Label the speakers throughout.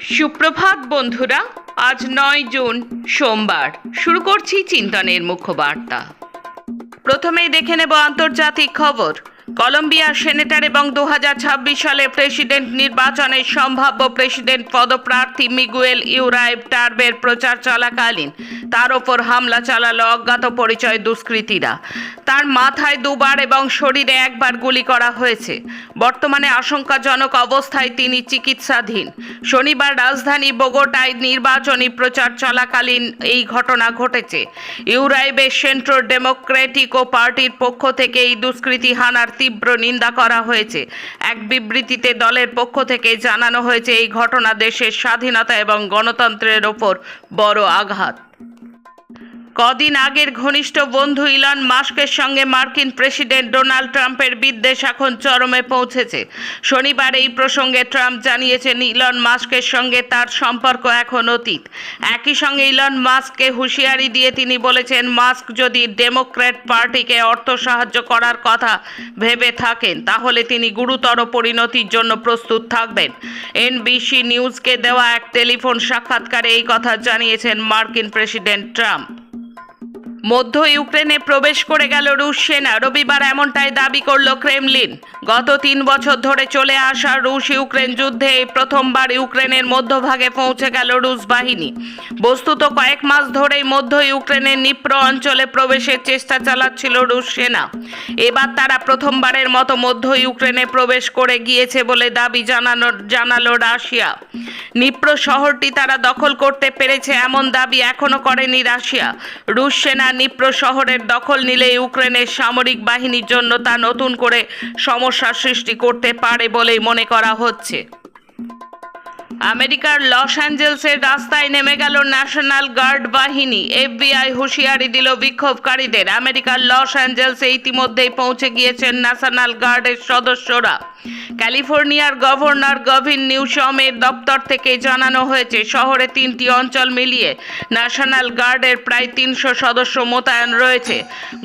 Speaker 1: সুপ্রভাত বন্ধুরা, আজ নয় জুন, সোমবার। শুরু করছি চিন্তনের মুখ্য বার্তা প্রথমেই দেখে নেব আন্তর্জাতিক খবর। কলম্বিয়ার সেনেটার এবং দুহাজার ছাব্বিশ সালে প্রেসিডেন্ট নির্বাচনের সম্ভাব্য প্রেসিডেন্ট পদপ্রার্থী মিগুয়েল ইউরাইভ টার্বের প্রচার চলাকালীন, তার ওপর হামলা চালালো অজ্ঞাত পরিচয় দুষ্কৃতীরা। তার মাথায় দুবার এবং শরীরে একবার গুলি করা হয়েছে। বর্তমানে আশঙ্কাজনক অবস্থায় তিনি চিকিৎসাধীন। শনিবার রাজধানী বোগোটায় নির্বাচনী প্রচার চলাকালীন এই ঘটনা ঘটেছে। ইউরাইবের সেন্ট্রো ডেমোক্রেটিক ও পার্টির পক্ষ থেকে এই দুষ্কৃতী হানার তীব্র নিন্দা করা হয়েছে। এক বিবৃতিতে দলের পক্ষ থেকে জানানো হয়েছে, এই ঘটনা দেশের স্বাধীনতা এবং গণতন্ত্রের ওপর বড় আঘাত। কদিন আগের ঘনিষ্ঠ বন্ধু ইলন মাস্কের সঙ্গে মার্কিন প্রেসিডেন্ট ডোনাল্ড ট্রাম্পের বিদ্বেষ এখন চরমে পৌঁছেছে। শনিবার এই প্রসঙ্গে ট্রাম্প জানিয়েছেন, ইলন মাস্কের সঙ্গে তার সম্পর্ক এখন অতীত। একই সঙ্গে ইলন মাস্ককে হুঁশিয়ারি দিয়ে তিনি বলেছেন, মাস্ক যদি ডেমোক্র্যাট পার্টিকে অর্থ সাহায্য করার কথা ভেবে থাকেন, তাহলে তিনি গুরুতর পরিণতির জন্য প্রস্তুত থাকবেন। এনবিসি নিউজকে দেওয়া এক টেলিফোন সাক্ষাৎকারে এই কথা জানিয়েছেন মার্কিন প্রেসিডেন্ট ট্রাম্প। মধ্য ইউক্রেনে প্রবেশ করে গেল রুশ সেনা। রবিবার এমনটাই দাবি করল ক্রেমলিন। গত তিন বছর ধরে চলে আসা রুশ ইউক্রেন যুদ্ধে এই প্রথমবার ইউক্রেনের মধ্যভাগে পৌঁছে গেল রুশ বাহিনী। বস্তুত কয়েক মাস ধরেই মধ্য ইউক্রেনের নিপ্র অঞ্চলে প্রবেশের চেষ্টা চালাচ্ছিল রুশ সেনা। এবার তারা প্রথমবারের মতো মধ্য ইউক্রেনে প্রবেশ করে গিয়েছে বলে দাবি জানানো, জানালো রাশিয়া। নিপ্র শহরটি তারা দখল করতে পেরেছে এমন দাবি এখনও করেনি রাশিয়া। রুশ সেনা নিপ্র শহরের দখল নিলে ইউক্রেনের সামরিক বাহিনীর জন্য তা নতুন করে সমস্যা সৃষ্টি করতে পারে বলেই মনে করা হচ্ছে। আমেরিকার লস অ্যাঞ্জেলসের রাস্তায় নেমে গেল ন্যাশনাল গার্ড বাহিনী। এফবিআই হুঁশিয়ারি দিল বিক্ষোভকারীদের। আমেরিকার লস অ্যাঞ্জেলসে ইতিমধ্যেই পৌঁছে গিয়েছেন ন্যাশনাল গার্ডের সদস্যরা। ক্যালিফোর্নিয়ার গভর্নর গভিন নিউসমের দপ্তর থেকে জানানো হয়েছে, শহরে তিনটি অঞ্চল মিলিয়ে ন্যাশনাল গার্ডের প্রায় তিনশো সদস্য মোতায়েন রয়েছে।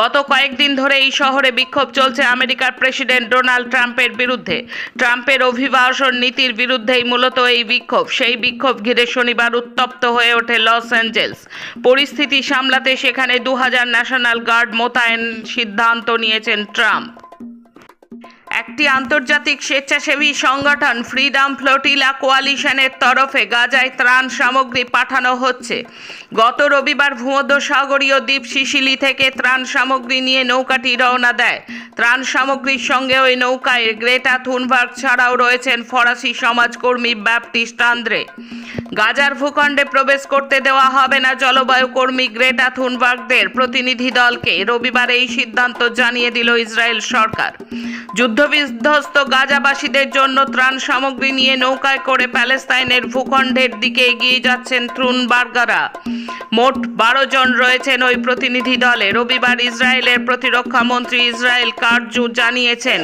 Speaker 1: গত কয়েকদিন ধরে এই শহরে বিক্ষোভ চলছে আমেরিকার প্রেসিডেন্ট ডোনাল্ড ট্রাম্পের বিরুদ্ধে। ট্রাম্পের অভিবাসন নীতির বিরুদ্ধেই মূলত এই বিক্ষোভ। সেই বিক্ষোভ ঘিরে শনিবার উত্তপ্ত হয়ে ওঠে লস অ্যাঞ্জেলস। পরিস্থিতি সামলাতে সেখানে দু হাজার ন্যাশনাল গার্ড মোতায়েন সিদ্ধান্ত নিয়েছেন ট্রাম্প। একটি আন্তর্জাতিক স্বেচ্ছাসেবী সংগঠন ফ্রিডম ফ্লোটিলা কোয়ালিশনের তরফে গাজায় ত্রাণ সামগ্রী পাঠানো হচ্ছে। গত রবিবার ভূমধ্যসাগরীয় দ্বীপ সিসিলি থেকে ত্রাণ সামগ্রী নিয়ে নৌকাটি রওনা দেয়। ত্রাণ সামগ্রীর সঙ্গে ওই নৌকায় গ্রেটা থুনবার্গ ছাড়াও রয়েছেন ফরাসি সমাজকর্মী ব্যাপটিস্ট আন্দ্রে। গাজার ভূখণ্ডে প্রবেশ করতে দেওয়া হবে না জলবায়ু কর্মী গ্রেটা থুনবার্গদের প্রতিনিধি দলকে। রবিবার এই সিদ্ধান্ত জানিয়ে দিল ইসরায়েল সরকার। যুদ্ধবিধ্বস্ত গাজাবাসীদের জন্য ত্রাণ সামগ্রী নিয়ে নৌকায় করে প্যালেস্তাইনের ভূখণ্ডের দিকে এগিয়ে যাচ্ছেন থ্রুনবার্গারা মোট বারো জন রয়েছেন ওই প্রতিনিধি দলে। রবিবার ইসরায়েলের প্রতিরক্ষা মন্ত্রী ইসরায়েল কারজু জানিয়েছেন,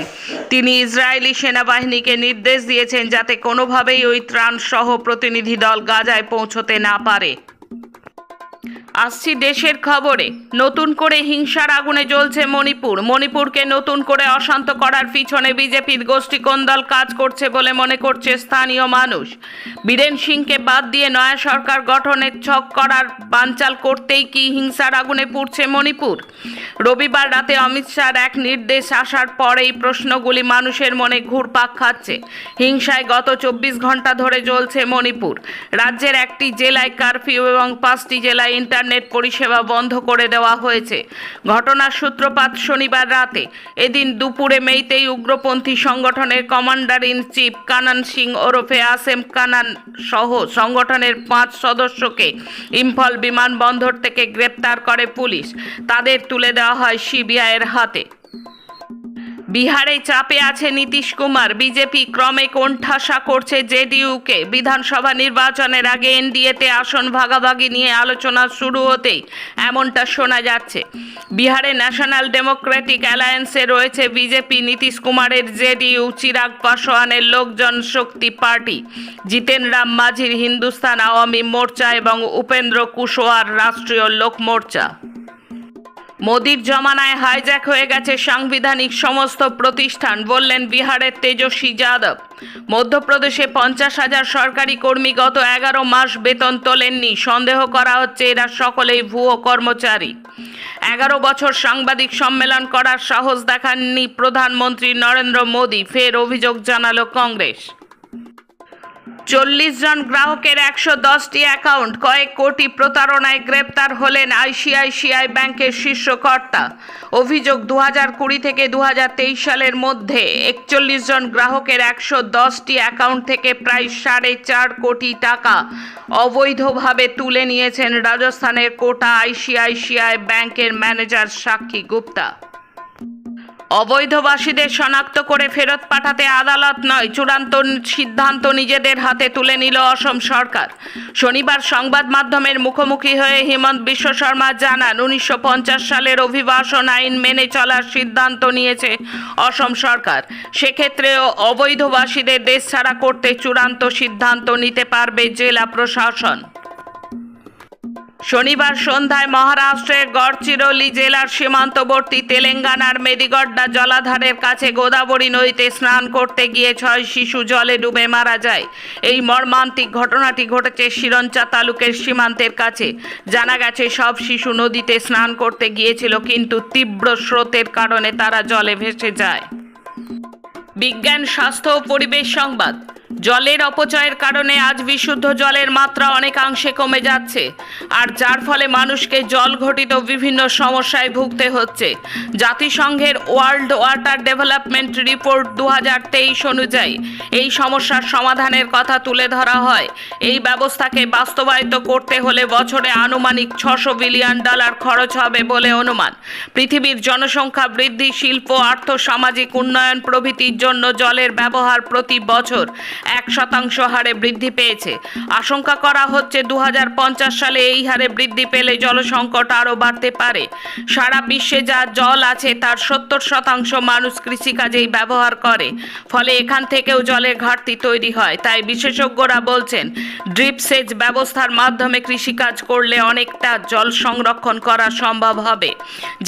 Speaker 1: তিনি ইসরায়েলি সেনাবাহিনীকে নির্দেশ দিয়েছেন যাতে কোনোভাবেই ওই ত্রাণ সহ প্রতিনিধি দল গাজায় পৌঁছতে না পারে। আসছি দেশের খবরে। নতুন করে হিংসার আগুনে জ্বলছে মণিপুর। মণিপুরকে নতুন করে অশান্ত করার পিছনে বিজেপির গোষ্ঠী কোন দল কাজ করছে বলে মনে করছে স্থানীয় মানুষ। বীরেন সিংকে বাদ দিয়ে নয়া সরকার গঠনের ছক করার বানচাল করতেই কি হিংসার আগুনে পুড়ছে মণিপুর? রবিবার রাতে অমিত শাহর এক নির্দেশ আসার পর এই প্রশ্নগুলি মানুষের মনে ঘুরপাক খাচ্ছে। হিংসায় গত চব্বিশ ঘণ্টা ধরে জ্বলছে মণিপুর। রাজ্যের একটি জেলায় কারফিউ এবং পাঁচটি জেলায় ইন্টারনেট পরিষেবা বন্ধ করে দেওয়া হয়েছে। ঘটনার সূত্রপাত শনিবার রাতে। এদিন দুপুরে মেইতেই উগ্রপন্থী সংগঠনের commander in chief Kanan Singh ওরফে আসেম কানান সহ সংগঠনের পাঁচ সদস্যকে ইম্ফল বিমানবন্দর থেকে গ্রেপ্তার করে পুলিশ। তাদের তুলে দেওয়া হয় সিবিআইয়ের হাতে। বিহারে চাপে আছে নীতিশ কুমার। বিজেপি ক্রমে কোণঠাসা করছে জেডিইউকে। বিধানসভা নির্বাচনের আগে এনডিএতে আসন ভাগাভাগি নিয়ে আলোচনা শুরু হতেই এমনটা শোনা যাচ্ছে। বিহারে ন্যাশনাল ডেমোক্রেটিক অ্যালায়েন্সে রয়েছে বিজেপি নীতিশ কুমারের জেডিইউ চিরাগ পাসোয়ানের লোকজন শক্তি পার্টি। জিতেন রাম মাঝির হিন্দুস্তান আওয়ামী মোর্চা এবং উপেন্দ্র কুশওয়ার রাষ্ট্রীয় লোক মোর্চা। মোদির জমানায় হাইজ্যাক হয়ে গেছে সাংবিধানিক সমস্ত প্রতিষ্ঠান, বললেন বিহারের তেজস্বী যাদব। মধ্যপ্রদেশে পঞ্চাশ হাজার সরকারি কর্মী গত এগারো মাস বেতন তোলেননি, সন্দেহ করা হচ্ছে এরা সকলেই ভুয়ো কর্মচারী। এগারো বছর সাংবাদিক সম্মেলন করার সাহস দেখাননি প্রধানমন্ত্রী নরেন্দ্র মোদী, ফের অভিযোগ জানালো কংগ্রেস। চল্লিশ জন গ্রাহকের একশো দশটি অ্যাকাউন্ট, কয়েক কোটি প্রতারণায় গ্রেপ্তার হলেন আইসিআইসিআই ব্যাংকের শীর্ষ কর্তা। অভিযোগ দু হাজার কুড়ি থেকে দু হাজার তেইশ সালের মধ্যে একচল্লিশ জন গ্রাহকের একশো দশটি অ্যাকাউন্ট থেকে প্রায় সাড়ে চার কোটি টাকা অবৈধভাবে তুলে নিয়েছেন রাজস্থানের কোটা আইসিআইসিআই ব্যাংকের ম্যানেজার সাক্ষী গুপ্তা। অবৈধবাসীদের শনাক্ত করে ফেরত পাঠাতে আদালত নয়, চূড়ান্ত সিদ্ধান্ত নিজেদের হাতে তুলে নিল অসম সরকার। শনিবার সংবাদ মাধ্যমের মুখোমুখি হয়ে হিমন্ত বিশ্ব শর্মা জানান, উনিশশো পঞ্চাশ সালের অভিবাসন আইন মেনে চলার সিদ্ধান্ত নিয়েছে অসম সরকার। সেক্ষেত্রেও অবৈধবাসীদের দেশ ছাড়া করতে চূড়ান্ত সিদ্ধান্ত নিতে পারবে জেলা প্রশাসন। শনিবার সন্ধ্যায় মহারাষ্ট্রের গড়চিরোলি জেলার সীমান্তবর্তী তেলেঙ্গানার মেদিগড্ডা জলাধারের কাছে গোদাবরী নদীতে স্নান করতে গিয়ে ছয় শিশু জলে ডুবে মারা যায়। এই মর্মান্তিক ঘটনাটি ঘটেছে শিরঞ্চা তালুকের সীমান্তের কাছে। জানা গেছে, সব শিশু নদীতে স্নান করতে গিয়েছিল, কিন্তু তীব্র স্রোতের কারণে তারা জলে ভেসে যায়। বিজ্ঞান, স্বাস্থ্য ও পরিবেশ সংবাদ। জলের অপচয়ের কারণে আজ বিশুদ্ধ জলের মাত্রা অনেকাংশে কমে যাচ্ছে। আর যার ফলে মানুষকে জল ঘটিত বিভিন্ন সমস্যায় ভুগতে হচ্ছে। জাতিসংঘের ওয়ার্ল্ড ওয়াটার ডেভেলপমেন্ট রিপোর্ট দু হাজার তেইশ অনুযায়ী এই সমস্যার সমাধানের কথা তুলে ধরা হয়। এই ব্যবস্থাকে বাস্তবায়িত করতে হলে বছরে আনুমানিক ছশো বিলিয়ন ডলার খরচ হবে বলে অনুমান। পৃথিবীর জনসংখ্যা বৃদ্ধি, শিল্প, আর্থ, সামাজিক উন্নয়ন প্রভৃতির জন্য জলের ব্যবহার প্রতি বছর এক শতাংশ হারে বৃদ্ধি পেয়েছে। আশঙ্কা করা হচ্ছে দু হাজার পঞ্চাশ সালে এই হারে বৃদ্ধি পেলে জলসংকট আরও বাড়তে পারে। সারা বিশ্বে যা জল আছে তার সত্তর শতাংশ মানুষ কৃষিকাজেই ব্যবহার করে। ফলে এখান থেকেও জলের ঘাটতি তৈরি হয়, তাই বিশেষজ্ঞরা বলছেন, ড্রিপ সেচ ব্যবস্থার মাধ্যমে কৃষিকাজ করলে অনেকটা জল সংরক্ষণ করা সম্ভব হবে।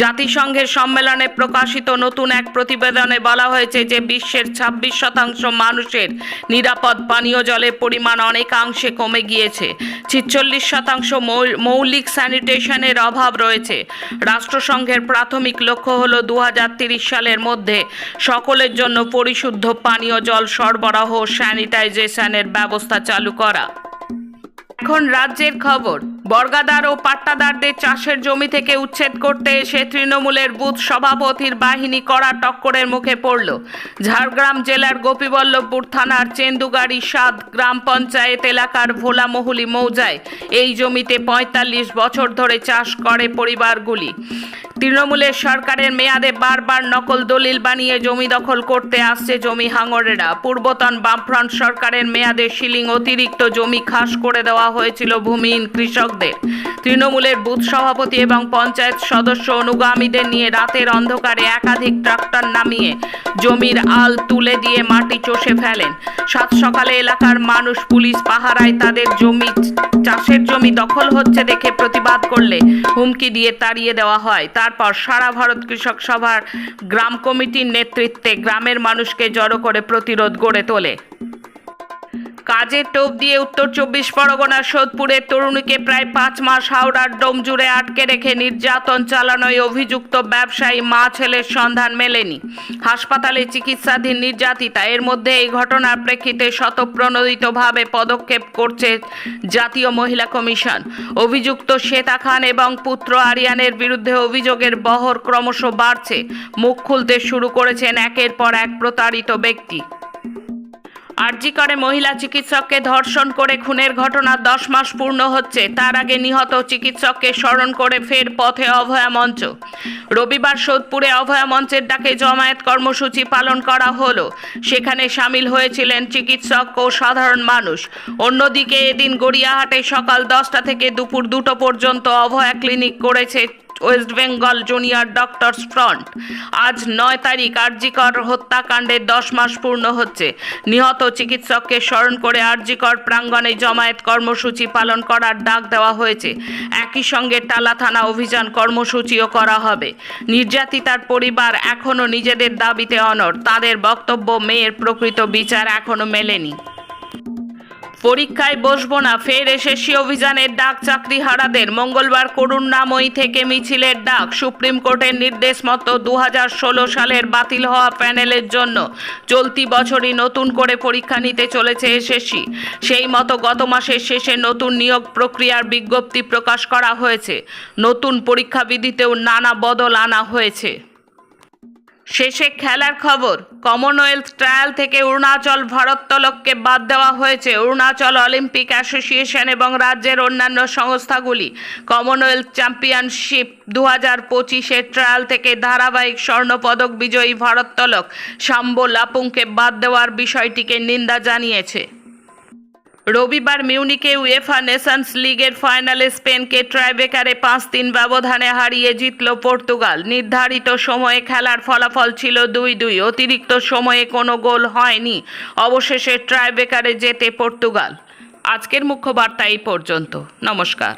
Speaker 1: জাতিসংঘের সম্মেলনে প্রকাশিত নতুন এক প্রতিবেদনে বলা হয়েছে যে, বিশ্বের ছাব্বিশ শতাংশ মানুষের নিরাপদ পানীয় জলের পরিমাণ অনেকাংশে কমে গিয়েছে। ছিচল্লিশ শতাংশ মৌলিক স্যানিটেশনের অভাব রয়েছে। রাষ্ট্রসংঘের প্রাথমিক লক্ষ্য হল দু সালের মধ্যে সকলের জন্য পরিশুদ্ধ পানীয় জল সরবরাহ স্যানিটাইজেশনের ব্যবস্থা চালু করা। এখন রাজ্যের খবর। বর্গাদার ও পাট্টাদারদের চাষের জমি থেকে উচ্ছেদ করতে এসে তৃণমূলের বুথ সভাপতির বাহিনী কড়া টক্করের মুখে পড়ল। ঝাড়গ্রাম জেলার গোপীবল্লভপুর থানার চেন্দুগাড়ি সাত গ্রাম পঞ্চায়েত এলাকার ভোলামহুলি মৌজায় এই জমিতে পঁয়তাল্লিশ বছর ধরে চাষ করে পরিবারগুলি। তৃণমূলের সরকারের মেয়াদে বারবার নকল দলিল বানিয়ে জমি দখল করতে আসছে জমি হাঙরেরা। পূর্বতন বামফ্রন্ট সরকারের মেয়াদে সিলিং অতিরিক্ত জমি খাস করে দেওয়া হয়েছিল ভূমিহীন কৃষকদের তৃণমূলের বুথ সভাপতি এবং পঞ্চায়েত সদস্য অনুগামীদের নিয়ে রাতের অন্ধকারে একাধিক ট্রাক্টর নামিয়ে জমির আল তুলে দিয়ে মাটি চষে ফেলেন। সাত সকালে এলাকার মানুষ পুলিশ পাহারায় তাদের জমি, চাষের জমি দখল হচ্ছে দেখে প্রতিবাদ করলে হুমকি দিয়ে তাড়িয়ে দেওয়া হয়। তারপর সারা ভারত কৃষক সভার গ্রাম কমিটির নেতৃত্বে গ্রামের মানুষকে জড়ো করে প্রতিরোধ গড়ে তোলে। কাজের টোপ দিয়ে উত্তর চব্বিশ পরগনার সোদপুরের তরুণীকে প্রায় পাঁচ মাস হাওড়ার ডোমজুড়ে আটকে রেখে নির্যাতন চালানোয় অভিযুক্ত ব্যবসায়ী মা ছেলের সন্ধান মেলেনি। হাসপাতালে চিকিৎসাধীন নির্যাতিতা, এর মধ্যে এই ঘটনার প্রেক্ষিতে শতপ্রণোদিতভাবে পদক্ষেপ করছে জাতীয় মহিলা কমিশন। অভিযুক্ত শ্বেতা খান এবং পুত্র আরিয়ানের বিরুদ্ধে অভিযোগের বহর ক্রমশ বাড়ছে। মুখ খুলতে শুরু করেছেন একের পর এক প্রতারিত ব্যক্তি। আরজি করে মহিলা চিকিৎসককে ধর্ষণ করে খুনের ঘটনা দশ মাস পূর্ণ হচ্ছে। তার আগে নিহত চিকিৎসককে স্মরণ করে ফের পথে অভয়া মঞ্চ। রবিবার সোদপুরে অভয়া মঞ্চের ডাকে জমায়েত কর্মসূচি পালন করা হলো। সেখানে সামিল হয়েছিলেন চিকিৎসক ও সাধারণ মানুষ। অন্যদিকে এদিন গড়িয়াহাটে সকাল দশটা থেকে দুপুর দুটো পর্যন্ত অভয়া ক্লিনিক করেছে West Bengal junior doctors front আজ নয় তারিখ আরজিকর হত্যাকাণ্ডের দশ মাস পূর্ণ হচ্ছে। নিহত চিকিৎসককে স্মরণ করে আরজিকর প্রাঙ্গণে জমায়েত কর্মসূচি পালন করার ডাক দেওয়া হয়েছে। একই সঙ্গে টালা থানা অভিযান কর্মসূচিও করা হবে। নির্যাতিতার পরিবার এখনও নিজেদের দাবিতে অনড়। তাদের বক্তব্য, মেয়ের প্রকৃত বিচার এখনও মেলেনি। পরীক্ষায় বসবো না, ফের এসএসসি অভিযানের ডাক চাকরিহারাদের। মঙ্গলবার করুণাময়ী থেকে মিছিলের ডাক, সুপ্রিম কোর্টের নির্দেশ মতো দু হাজার ষোলো সালের বাতিল হওয়া প্যানেলের জন্য চলতি বছরই নতুন করে পরীক্ষা নিতে চলেছে এসএসসি। সেই মতো গত মাসের শেষে নতুন নিয়োগ প্রক্রিয়ার বিজ্ঞপ্তি প্রকাশ করা হয়েছে। নতুন পরীক্ষা বিধিতেও নানা বদল আনা হয়েছে। শেষে খেলার খবর কমনওয়েলথ ট্রায়াল থেকে অরুণাচল ভারোত্তোলককে বাদ দেওয়া হয়েছে। অরুণাচল অলিম্পিক অ্যাসোসিয়েশন এবং রাজ্যের অন্যান্য সংস্থাগুলি। কমনওয়েলথ চ্যাম্পিয়নশিপ দু হাজার পঁচিশের ট্রায়াল থেকে ধারাবাহিক স্বর্ণপদক বিজয়ী ভারোত্তোলক শাম্বো লাপুংকে বাদ দেওয়ার বিষয়টিকে নিন্দা জানিয়েছে। রবিবার মিউনিকে উয়েফা নেশনস লিগের ফাইনালে স্পেনকে ট্রাইবেকারে পাঁচ তিন ব্যবধানে হারিয়ে জিতল পর্তুগাল। নির্ধারিত সময়ে খেলার ফলাফল ছিল দুই দুই অতিরিক্ত সময়ে কোনো গোল হয়নি। অবশেষে ট্রাইবেকারে যেতে পর্তুগাল। আজকের মুখ্য বার্তা এই পর্যন্ত। নমস্কার।